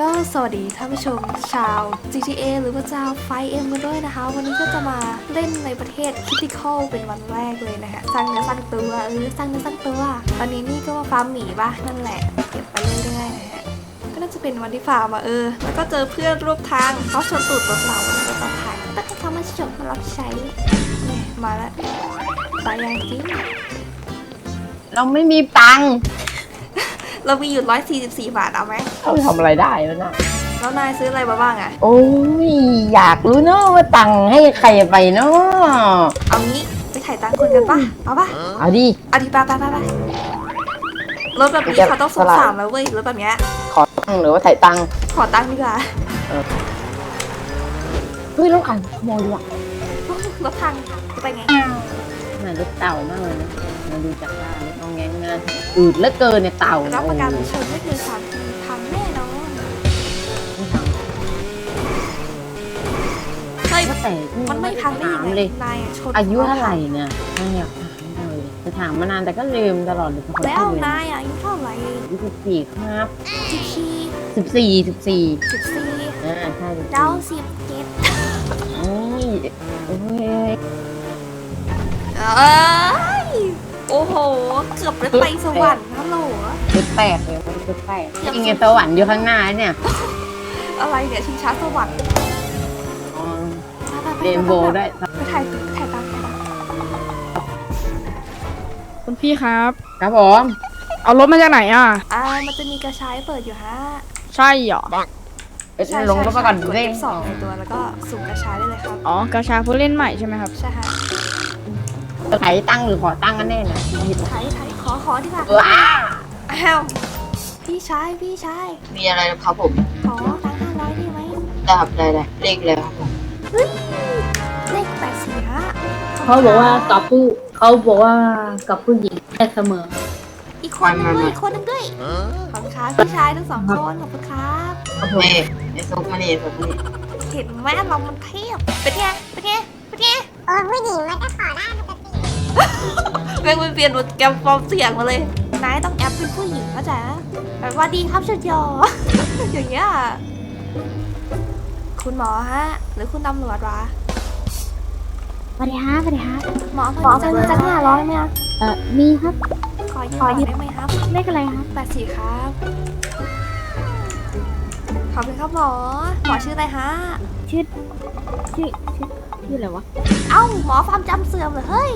ก็สวัสดีท่านผู้ชมชาว GTA หรือว่าชาวไฟเอ็มกันด้วยนะคะ วันนี้ก็จะมาเล่นในประเทศคิติคอลเป็นวันแรกเลยนะคะสร้างเนื้อสร้างตัวเออสร้างเนื้อสร้างตัว ตอนนี้นี่ก็มาฟาร์มหมีปะนั่นแหละ เก็บไปเรื่อยๆนะฮะก็น่าจะเป็นวันที่ฟาร์มอะเออ แล้วก็เจอเพื่อนร่วมทางเขาชนตูดรถเราแล้วก็ต้องถ่ายแต่ให้เขามาชมมารับใช้เนี่ยมาแล้วตายยังจริงเราไม่มีตังค์ เรามีอยู่144บาทเอาไหมเราทำอะไรได้แล้วนะแล้วนายซื้ออะไรมาบ้างอะโอ้ยอยากรู้เนาะว่าตังค์ให้ใครไปเนาะเอางี้ไปถ่ายตังค์คนกันปะเอาปะเอาดิ เอาดีปะปะปะปะรถแบบนี้เขาต้องสงสารแล้วเว้ยรถแบบเนี้ยขอตังค์หรือว่าถ่ายตังค์ขอตังค์ดีกว่าเฮ้ยรถขันขโมยดีกว่ะรถทางจะไปไงน่ารถเต่ามากเลยนะ มาดูจากบ้านรถน้องแงงงานอืดเหลือเกินเนี่ยเต่ารับประกันโอ้ชนไม่เกินสามทีพังแน่นอนไม่ทเฮ้ยำก็แต่มันไม่พังได้ถายัมงไงเลย นายอะชนอายุเท่าไหร่เนี่ยไม่อยากถามเลยจะถามมานานแต่ก็ลืมตลอดเลยเป็นคนแล้วที่ลืมนายอะอายุเท่าไหร่ยี่สิบสี่ครับสิบสี่สิบสี่สิบสี่สิบสี่อ่าใช่สิบเก้าสี่สิบเจ็ดโอ้ยโอ้ยเอ้ย โอ้โห เกือบได้ไปสวรรค์ฮัลโหลจุดแตกเลยมันจุดแตกยังไงสวรรค์อยู่ข้างหน้าเนี่ยอะไรเนี่ยชิงช้าสวรรค์อ๋อไปๆๆๆเรนโบว์ได้ไปถ่ายถ่ายตังค์กันคุณพี่ครับ ครับผมเอารถมาจากไหนอะ อ่า มันจะมีกระชายเปิดอยู่ฮะ ใช่เหรอเอ้ยลงรถมาก่อนกดเร่ง F2 ในตัวแล้วก็สุ่มกระชายได้เลยครับ อ๋อกระชาผู้เล่นใหม่ใช่ไหมครับ ใช่ฮะ ไถตั้งหรือขอตั้งกันแน่นะไทยไทยขอขอดีกว่าว้าอ้าวพี่ชายพี่ชายมีอะไรครับผม ขอตังค์ห้าร้อยได้ไหมได้ครับได้ได้เลขเลยครับผมเลขแปดสี่ฮะเขาบอกว่ากับผู้เขาบอกว่ากับผู้หญิงได้เสมอ อีกคนนึงด้วยอีกคนนึงด้วยขอบคุณครับพี่ชายทั้งสองคนขอบคุณครับครับผมนี่ไอ้ซุกมานี่ซุกมานี่เห็นไหมเรามันเทียบเป็นไงเป็นไงเป็นไงเออผู้หญิงมันก็ขอได้ปกติ แม่งมันเปลี่ยนบทแกมฟอร์มเสียงมาเลยนายต้องแอปเป็นผู้หญิงเข้าใจไหมแบบว่าดีครับชุดยอ อย่างเงี้ย คุณหมอฮะ หรือคุณตำรวจวะสวัสดีฮะสวัสดีฮะหมอขอจะจะห้าร้อยไหมคะเออมีครับ ขอยืมหน่อยได้ไหมครับเลขอะไรครับแปดสี่ครับ ขอบคุณครับหมอ หมอชื่ออะไรฮะ ชื่อชื่อชื่อชื่ออะไรวะ เอ้าหมอความจำเสื่อมเลยเฮ้ย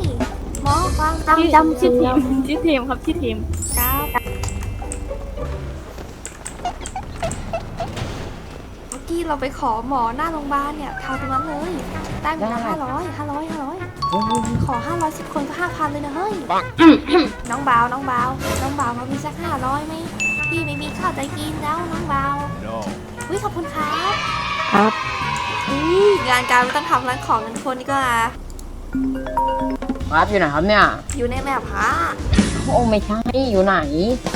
หมอความจำจำชื่เสื่ออทีมมชื่อทีมครับชื่อทีมครับเมื่อกี้เราไปขอหมอหน้าโรงพยาบาลเนี่ยทางตรงนั้นเลยได้มาห้าร้อยห้าร้อยห้าร้อยขอห้าร้อยสิบคนก็ห้าพันเลยนะเฮ้ยน้องบาวน้องบาวน้องบาวมามีสักห้าร้อยไหมพี่ไม่มีข้าวจะกินแล้วน้องบาวอุ้ยขอบคุณครับครับอุ้ยงานการไม่ต้องทำร้านของเงินคนนี่ก็ ครับอยู่ไหนครับเนี่ย อยู่ในแมพฮะโอ้ไม่ใช่อยู่ไหน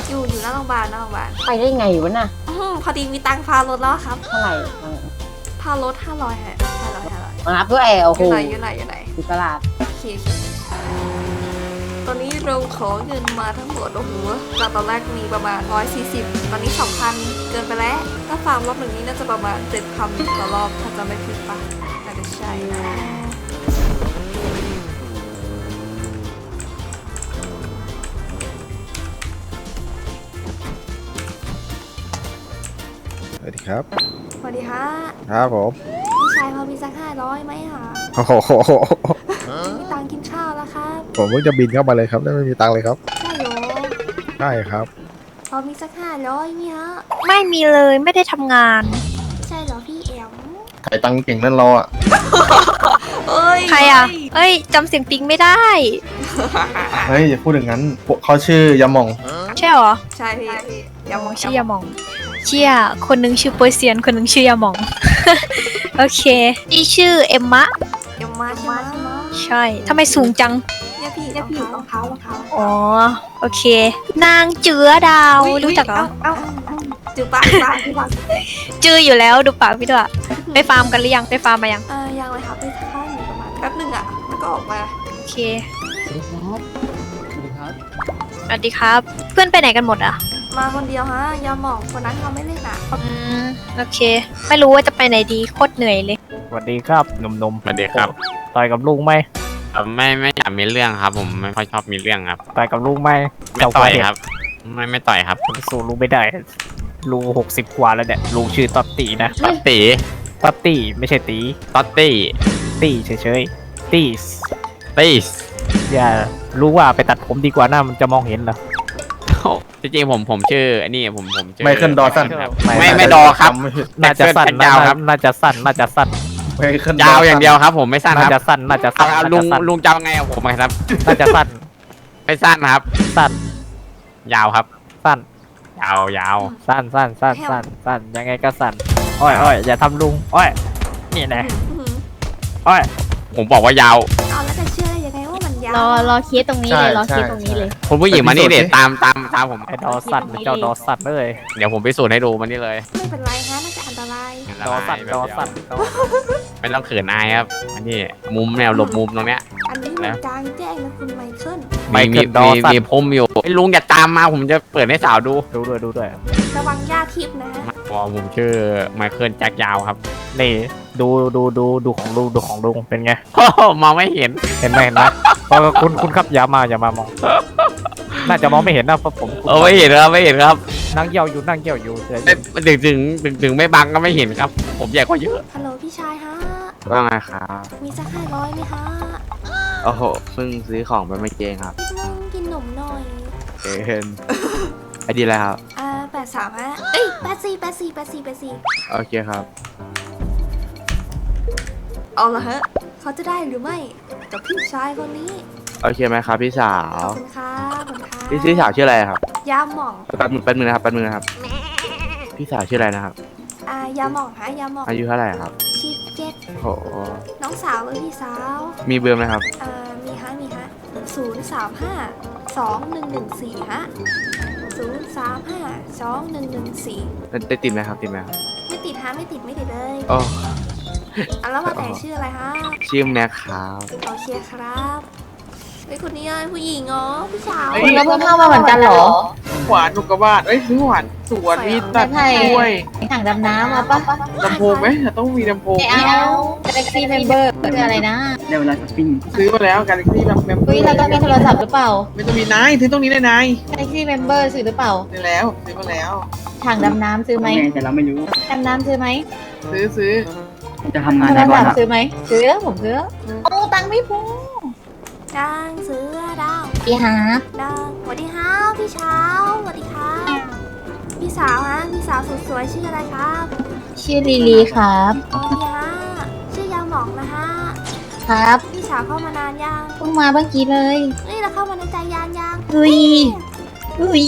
อยู่อยู่หน้าโรงพยาบาลหน้าโรงพยาบาลไปได้ไงวะน่ะอื้อหือพอดีมีตังค์พารถแล้วครับ เท่าไหร่พารถห้าร้อยฮะห้าร้อยห้าร้อยมารับด้วยโอ้อโหยู่ไหนอยู่ไหนอยู่ไหนอยู่ตลาดโอเคโอเคตอนนี้เราขอเงินมาทั้งหมดโอ้โหจากตอนแรกมีประมาณ 140 ตอนนี้ 2,000 เกินไปแล้ว ถ้าฟาร์มรอบหนึ่งนี้น่าจะประมาณ 7,000ต่อรอบถ้าจะไม่ผิดปะน่าจะใช่ สวัสดีครับ สวัสดีฮะครับผมพี่ชายพอมีสักห้าร้อยไหมคะโอ้โหมีตังค์กินข้าวแล้วครับผมเพิ่งจะบินเข้ามาเลยครับแล้วไม่มีตังค์เลยครับใช่เหรอใช่ครับ พอมีสักห้าร้อยไหมฮะไม่มีเลยไม่ได้ทำงาน ใช่เหรอพี่แอมขายตังค์เก่งนั่นเราอะเอ้ยใครอะ เอ้ยจำเสียงปิงไม่ได้ เฮ้ยอย่าพูดอย่างนั้นพวกเขาชื่อยามอง ใช่เหรอใช่พี่พี่ยามองชื่อยาหมอง เชี่ยคนหนึงชื่อโปยเซียน คนหนึงชื่อยาหมอง โอเคนี่ชื่อเอมมะยามมาใช่ไหมใช่ทำไมสูงจัง เนี่ยพี่เนี่ยพี่รองเท้ารองเท้าอ๋อ โอเค นางเจือดาว รู้จักเหรอ เอ้าเอ้าจือปากปากปากจืออยู่แล้วดูปากพี่ด้วยไปฟาร์มกันหรือยัง ไปฟาร์มมายัง เออยังเลยครับไปท่าอยู่ประมาณแป๊บหนึงอะแล้วก็ออกมาโอเค สวัสดีครับ สวัสดีครับ สวัสดีครับ เพื่อนไปไหนกันหมดอะ มาคนเดียวฮะยาหมองคนนั้นเขาไม่เล่นอะอืมโอเค ไม่รู้ว่าจะไปไหนดีโคตรเหนื่อยเลย สวัสดีครับหนุ่มๆสวัสดีครับต่อยกับลุงไหมเอ่อไม่ไม่อยากมีเรื่องครับ ผมไม่ค่อยชอบมีเรื่องครับ ต่อยกับลุงไหมไม่ต่อยครับ ไม่ไม่ต่อยครับผมสู้ลุงไม่ได้ลุงหกสิบกว่าแล้วเนี่ยลุงชื่อต๊อตตีนะต๊อตตีต๊อตตีไม่ใช่ตีต๊อตตี้ตีเฉยๆตีสตีสอย่ารู้ว่าไปตัดผมดีกว่าหน้ามันจะมองเห็นเหรอ จริงๆผมผมชื่ออันนี้ผมผมชื่อ ไมเคิลดอสันครับไม่ไม่ไม่ดอครับ น่าจะสั้นยาวครับ น่าจะสั้น น่าจะสั้น ไมเคิลยาวอย่างเดียวครับผมไม่สั้นน่าครับจะสั้น น่าจะเอาสั้นเอาน่าลุจะงสั้นลุงจะเอาไงกับผมครับ น่าจะสั้น ไม่สั้นครับ สั้น ยาวครับ สั้น ยาวยาวสั้น สั้น สั้น สั้น สั้น ยังไงก็สั้น อ้อยอ้อยอย่าทำลุง อ้อย นี่แหละ อื้อหืออ้อย ผมบอกว่ายาว เอาแล้วจะ รอรอเคสตรงนี้เลยรอเคสตรงนี้เลย คุณผู้หญิงมานี่เดี๋ยวตามตามตามผม ไอ้ดอสั้นเจ้าดอสั้นเลยเดี๋ยวผมพิสูจน์ให้ดูมานี่เลยไม่เป็นไรฮะน่าจะอันตรายดอสั้นดอสั้นดอไม่ต้องเขินอายครับอันนี้มุมแนวหลบมุมตรงเนี้ย อันนี้มันกลางแจ้งนะคุณไมเคิลไมมีเคิมีลดอมีสั้นมีพรมอยู่เฮ้ยลุงอย่าตามมาผมจะเปิดให้สาวดูดูด้วยดูด้วยระวังย่าทิพย์นะฮะ วอผมชื่อไมเคิลแจ็คยาวครับ นี่ดูดูดูดูของลุงดูของลุงเป็นไงมองไม่เห็น เห็นไหมเห็นไหมเพราะว่าคุณคุณครับอย่ามาอย่ามามอง น่าจะมองไม่เห็นนะเพราะผมเออไม่เห็นครับไม่เห็นครับนั่งเยี่ยวอยู่นั่งเยี่ยวอยู่แต่ไม่ถึงถึงถึงถึงไม่บังก็ไม่เห็นครับ ผมใหญ่กว่าเยอะฮัลโหลพี่ชายฮะ ว่าไงครับมีสักห้าร้อยไหมฮะโอ้โหเพิ่งซื้อของไปเมื่อกี้เองครับนิดนึงกินหนมหน่อยเอ็นไอดีอะไรครับอ่าแปด สามฮะเอ้ยแปดสี่แปดสี่แปดสี่แปดสี่โอเคครับ เอาละฮะ เขาจะได้หรือไม่กับพี่ชายคนนี้ โอเคไหมครับพี่สาขว อบคุณครับขอบคุณครับพี่พี่สาวชื่ออะไรครับยาหม่องแป๊บนึงแป๊บนึงนะครับแป๊บนึงนะครับ พี่สาวชื่ออะไรนะครับ อ่ายาหม่องฮะยาหม่องอายุเท่าไหร่ครับชิปเจ็ดโหน้องสาวหรือพี่สาวมีเบอร์ไหมครับ อ่ามีฮะมีฮะศูนย์สามห้าสองหนึ่งหนึ่งสี่ฮะ ศูนย์สามห้าสองหนึ่งหนึ่งสี่ได้ติดไหมครับติดไหมครับไม่ติดฮะไม่ติดไม่ติดเลยโอ้อะแล้วว่าแต่ชื่ออะไรฮะชื่อแม็กครับโอเคครับ ไอ้ยคนนี้ไอ้ผู้หญิงอ๋อพี่สาวคุณก็เพิ่งเข้ามาเหมือนกันเหรอ หวานนุกกระบาดเอ้ยซื้อหวานสวนมีตัดใช่ กล้วยถังดำน้ำมาปะลำโพงไหมต้องมีลำโพง ไม่เอา Galaxy Member คืออะไรนะซื้อมาแล้วกาแล็กซี่แบบเมมเบอเฮ้ยร์เราต้องมีโทรศัพท์หรือเปล่าไม่ต้องมีนายซื้อตรงนี้เลยนาย Galaxy Member ซื้อหรือเปล่าซื้อแล้วซื้อมาแล้ว ถังดำน้ำซื้อไหมแต่เราไม่รู้ ดำน้ำซื้อไหมซื้อซื้อโทรศัพท์ซื้อไหมซื้อผมซื้อโอ้ตังค์ไม่พอ ดางเสือดาวพี่ฮาร์ดดางสวัสดีครับพี่เช้าสวัสดีครับพี่สาวฮะพี่สาวสุดสวยชื่ออะไรครับชื่อลีลีครับโอเคฮะชื่อยาหมองนะฮะครับพี่สาวเข้ามานานยังเพิ่งมาเมื่อกี้เลยเอ้ยเราเข้ามาในใจยานยังอุ้ยอุ้ย